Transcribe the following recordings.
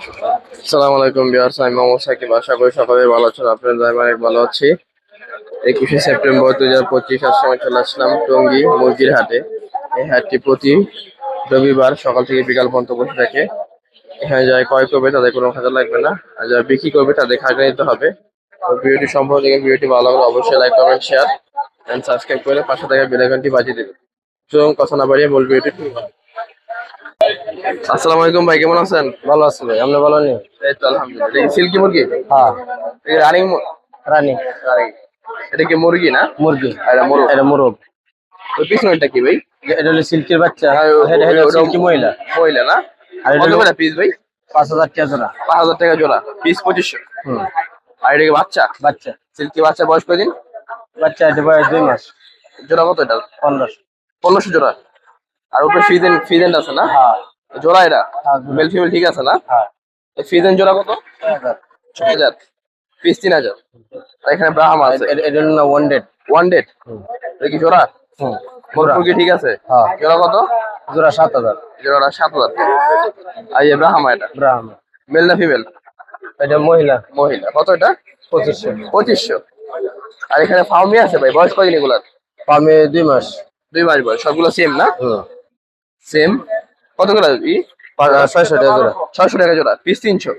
আসসালামু আলাইকুম বিহার আমি মোহাম্মদ সাকিব। আশা করি সকলে ভালো আছেন আপনাদের আমি অনেক ভালো আছি। একুশে সেপ্টেম্বর দুই হাজার পঁচিশ আজ সময় চলে আসলাম টঙ্গী মুরগির হাটে। এই হাটটি প্রতি রবিবার সকাল থেকে বিকাল পর্যন্ত বসে থাকে। এখানে যারা ক্রয় করবে তাদের কোনো খাতা লাগবে না, আর যারা বিক্রি করবে তাদের খাতা নিতে হবে। ভিডিওটি সম্পর্কে দেখে ভিডিওটি ভালো লাগলে অবশ্যই like, comment share and subscribe করে পাশে থাকা বেল আইকনটি বাজিয়ে দেবেন। সুতরাং কথা না বাড়িয়ে বলব ভিডিওটি। আসসালামু আলাইকুম ভাই কেমন আছেন? ভালো আছে ভাই আপনি ভালো নেই এই তো আলহামদুলিল্লাহ। সিল্কি মুরগি? হ্যাঁ। রানিং রানী। রানিং। এটা কি মুরগি না? মুরগি। এটা মোরগ। এটা মোরগ। তো পিছনেরটা কি ভাই? এটা হলো সিল্কের বাচ্চা। ও- এটা হলো সিল্কি মহিলা। মহিলা না? আর এটা কত পিস ভাই? পাঁচ হাজার টাকা জোড়া। পাঁচ হাজার টাকা জোড়া। পিস পঁচিশশো। হুম। আর এটা কি বাচ্চা? বাচ্চা। সিল্কি বাচ্চা বয়স কদিন বাচ্চা এটা বয়স দুই মাস। জোড়া কত এটা? পনেরোশো। পনেরোশো জোড়া। আর উপরে ফিজেন ফিজেন্ট আছে না? হ্যাঁ। জোড়া এটা? হ্যাঁ, মেল ফিমেল ঠিক আছে না? হ্যাঁ। ফিজেন জোড়া কত? ছয় হাজার। পিস তিন হাজার। আর এখানে ব্রাহ্মা আছে। এটা- হলো ওয়ান ডেট ওয়ান ডেট কি জোড়া? হুম। মোরগ ঠিক আছে? হ্যাঁ। জোড়া কত? জোড়া সাত হাজার। জোড়া সাত হাজার। আর এই ব্রাহ্মা এটা? ব্রাহ্ম। মেল না ফিমেল এটা মহিলা। মহিলা। কত এটা? পঁচিশশো। পঁচিশশো। আর এখানে ফার্মি আছে ভাই? বয়স কদিন এগুলার? পামে দুই মাস। দুই মাস বয়স। সবগুলো সেম না? সেম কত করে? ই? ছয়শো টাকা জোড়া। ছয়শো টাকা জোড়া পিস তিনশো।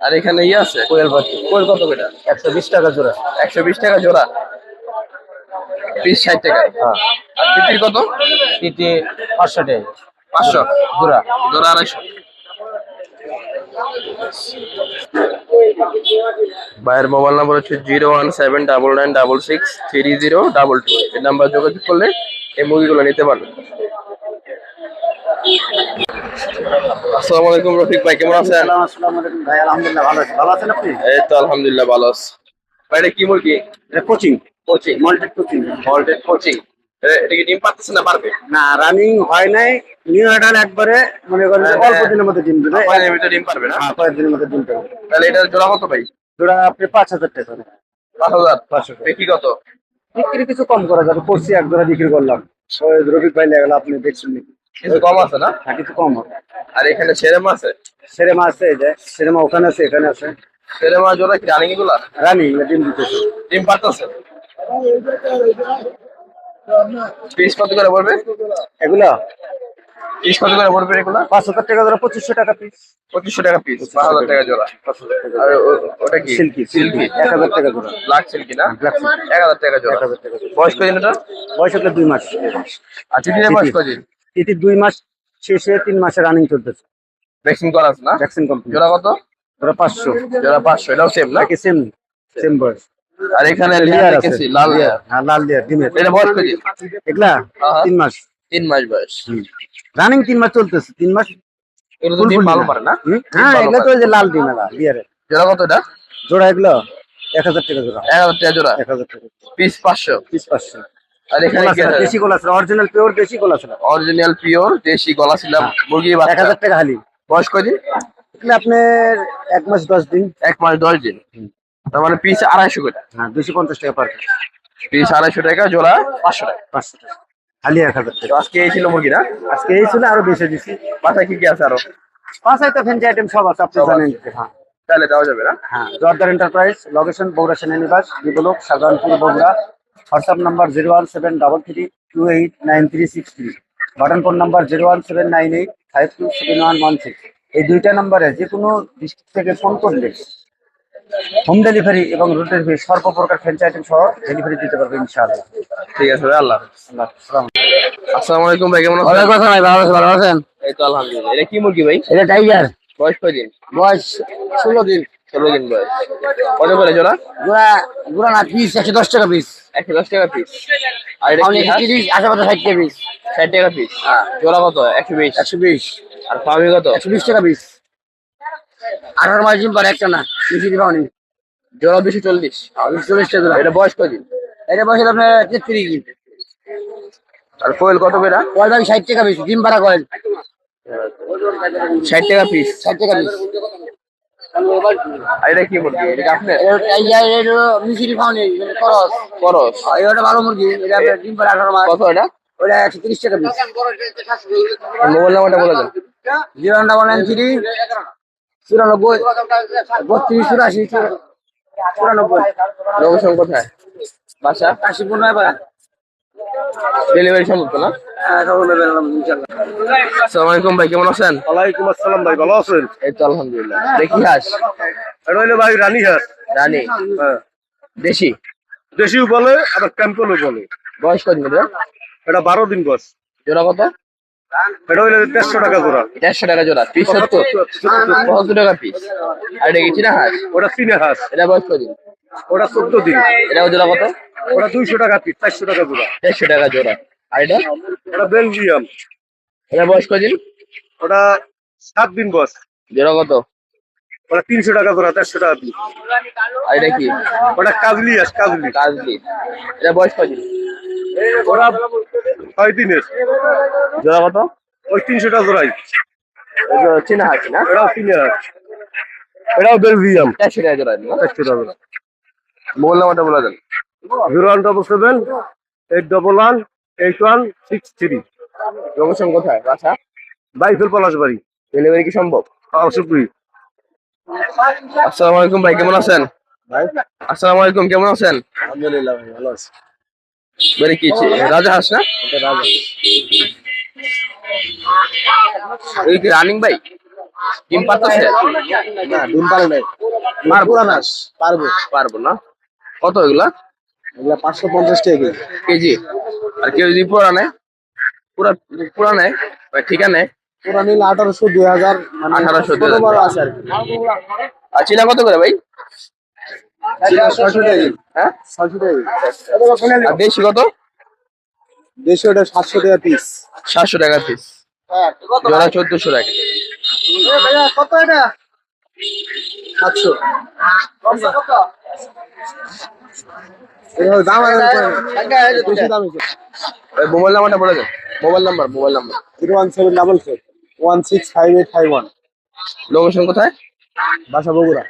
আর এখানে ইয়ে আছে? কোয়েল কোয়েল কত করে? একশো বিশ টাকা জোড়া। একশো বিশ টাকা জোড়া। পিস ষাট টাকা। হ্যাঁ। আর তিতির কত? তিতি পাঁচশো টাকা। পাঁচশো? জোড়া। জোড়া আড়াইশো। ভাইয়ের মোবাইল নাম্বার হচ্ছে zero one seven double nine double six three zero double two. এই নাম্বার যোগাযোগ করলে এই মুরগিগুলো নিতে পারবেন আসসালামু আলাইকুম রফিক ভাই কেমন আছেন? আসসালামু আলাইকুম ভাই আলহামদুলিল্লাহ ভালো আছি। ভালো আছেন আপনি? এই তো আলহামদুলিল্লাহ ভালো আছি। ভাই এটা কি মুরগি? এটা কোচিং। কোচিং। মল্টেড কোচিং। মল্টেড কোচিং। এটা কি ডিম পাচ্ছে না পারবে? না রানিং হয় নাই। নিউ একবারে মনে করেন যে অল্প দিনের মধ্যে ডিম দেবে। পারবে না? হ্যাঁ কয়েক দিনের মধ্যে ডিম দেবে তাহলে এটার জোড়া কত ভাই? জোড়া আপনি পাঁচ হাজার টাকা পাঁচ হাজার? পাঁচশো বিক্রি কত? বিক্রি কিছু কম করা যাবে। করছি এক জোড়া বিক্রি করলাম। রফিক ভাই আপনি দেখছেন। নাকি কিছু কম আছে না? হ্যাঁ কিছু কম হবে আর এখানে সেরেমা আছে? সেরেমা আছে এই যে সেরেমা ওখানে আছে এখানে আছে। সেরেমা জোড়া কি রানিং এগুলা? রানিং ডিম দিতেছে। ডিম পারতেছে পিস কত করে পড়বে? এগুলা? পিস কত করে পড়বে এগুলা? পাঁচ হাজার টাকা জোড়া পঁচিশশো টাকা পিস পঁচিশশো টাকা পিস পাঁচ হাজার টাকা জোড়া। আর ওটা কি? Silky silky. এক হাজার টাকা জোড়া। ব্ল্যাক সিল্কি না? এক হাজার টাকা জোড়া। বয়স কদিন এটা? বয়স হলো দুই মাস। আর বয়স কদিন তিথি দুই মাস শেষে তিন মাসে রানিং চলতেছে। ভ্যাকসিন করা আছে না? ভ্যাকসিন কমপ্লিট জোড়া কত? ওরা পাঁচশো। জোড়া পাঁচশো এটাও সেম না? সেম সেম বয়স। আর এখানে লেয়ার লেয়ার আছে। লাল লেয়ার হ্যাঁ লাল লেয়ার ডিমের। এটা বয়স কদিন এগুলা তিন মাস। তিন মাস বয়স। রানিং তিন মাস চলতেছে তিন মাস এগুলো ডিম ভালো পারে না? হ্যাঁ এগুলো তো যে লাল ডিম এলা বিয়ারে জোড়া কত এটা? জোড়া এগুলো এক হাজার টাকা জোড়া। এক হাজার টাকা জোড়া। এক হাজার টাকা। পিস পাঁচশো। পিস পাঁচশো। আর এখানে দেশি গোলা ছিল অরিজিনাল পিওর দেশি গোলা ছিল অরিজিনাল পিওর দেশি গলা মুরগি এক বাচ্চা হাজার টাকা হালি। বয়স আপনার এক মাস দশ দিন। এক মাস দশ দিন। তার মানে পিস আড়াইশো করে। হ্যাঁ দুশো পঞ্চাশ টাকা পার পিস আড়াইশো টাকা জোড়া টাকা। হালি এক হাজার তো টাকা। আজকে এই ছিল মুরগি না? আজকে এই ছিল আরও বেশি দিছি। কি কি আছে আরও? পাঁচাই তো ফ্যান্সি আইটেম সব আছে আপনি জানেন। হ্যাঁ। তাহলে দেওয়া যাবে না? হ্যাঁ জর্দার এন্টারপ্রাইজ লোকেশন বগুড়া সেনানিবাস বিবলক Sadharanpur Bogura. WhatsApp number zero one seven double three two eight nine three six three button phone number zero one seven nine eight five two seven one one six এই দুইটা নাম্বারে যে কোনো district থেকে phone করলে home delivery এবং route delivery সর্বপ্রকার item সহ ডেলিভারি দিতে পারবে ইনশাআল্লাহ। ঠিক আছে ভাই আল্লাহ আসসালাম আলাইকুম ভাই কেমন আছেন? ওয়ালাইকুম আসসালাম ভাই ভালো আছেন ভালো আছেন? এই তো আলহামদুলিল্লাহ। এটা কি মুরগি ভাই? এটা টাইগার বয়স কদিন বয়স ষোলো দিন। ষোলো দিন বয়স। কত করে জোড়া? গুড়া গুড়া না পিস একশো দশ টাকা পিস একশো দশ টাকা পিস আর এটা হাঁস? আশেপাশে ষাট টাকা পিস ষাট টাকা পিস জোড়া কত? একশো বিশ। একশো বিশ। আর ফার্মি কত? একশো বিশ টাকা পিস আঠারো মাস দিন পর একটা না বেশি দিবাও নেই জোড়া দুশো চল্লিশ। চল্লিশ টাকা এটা বয়স কদিন? এটা বসে আপনার তেত্রিশ দিন। আর কোয়েল কত করে? কয়েল ভাই ষাট টাকা পিস ডিম পাড়া কয়েল ষাট টাকা পিস ষাট টাকা পিস এটা কি মুরগি? এটা মিশিরি করস। এটা ভালো মুরগি এটা আপনার ডিম পাড়া আঠারো মাস। কত এটা? ওটা একশো তিরিশ টাকা পিস মোবাইল নাম্বারটা বলে দেন। জিরো ডাবল নাইন থ্রি চুরানব্বই বত্রিশ চুরাশি চুরানব্বই। লোকেশন কোথায়? বাসা? কাশিপুর নয় ডেলিভারি সম্ভব তো না? আসসালামু আলাইকুম ভাই কেমন আছেন? ওয়ালাইকুম আসসালাম ভাই ভালো আছেন? এই তো আলহামদুলিল্লাহ। দেখি হাস। এটা হইল ভাই রানী হাঁস। রানী? হ্যাঁ। দেশি? দেশিও বলে আবার ক্যাম্পেলও বলে। বয়স কত এটা বারো দিন বয়স। জোড়া কত? এটা হইল দেড়শো টাকা জোড়া। দেড়শো টাকা জোড়া। পিস সত্তর সত্তর টাকা পিস। আর এটা কি চীনা হাঁস? ওটা হাঁস। এটা বয়স কদিন ওটা চোদ্দ দিন। এটা জোড়া কত? ওটা দুইশো টাকা পিস চারশো টাকা জোড়া। দেড়শো টাকা জোড়া। আর এটা? ওটা বেলজিয়াম। এটা বয়স কদিন ওটা সাত দিন বয়স। জোড়া কত? ওটা তিনশো টাকা জোড়া দেড়শো টাকা পিস আর এটা কি? ওটা কাজলি হাঁস কাজলি। কাজলি। এটা বয়স কদিন ওরা ছয় দিনের। জোড়া কত? ওই তিনশো টাকা জোড়াই। এটা চীনা হাঁস না? এটাও তিনে হাঁস এটাও বেলজিয়াম। চারশো টাকা জোড়া চারশো টাকা মোবাইল নাম্বারটা বলে দেন। Zero one double seven eight double one eight one six three location কোথায়? বাসা? বাইফেল পলাশবাড়ি। ডেলিভারি কি সম্ভব? আসসালামু আলাইকুম ভাই কেমন আছেন? ভাই? আসসালামু আলাইকুম কেমন আছেন? আলহামদুলিল্লাহ ভাই ভালো আছি। বাড়ি কি রাজা হাঁস না? রাজা এই কি রানিং ভাই? ডিম পাতাছে না ডিম পারে নাই। পারব। নাস পারব। পারব না? কত এগুলা? এগুলা পাঁচশো পঞ্চাশ টাকা কেজি। আর কেউ যদি পুরা নেয় পুরা পুরা নেয় ঠিকা নেয় পুরা নিলে আঠারোশো দুই হাজার মানে 1800, ছোট 2000 বড় আছে আর চিনা কত করে ভাই? হ্যাঁ? দেশি কত? দেশি ওটা সাতশো টাকা পিস সাতশো টাকা পিস জোড়া চোদ্দশো টাকা। কত এটা সাতশো। দাম বেশি দাম মোবাইল নাম্বারটা বলে দেন mobile number mobile number zero one seven double four. One six five eight five one location কোথায়? বাসা বগুড়া।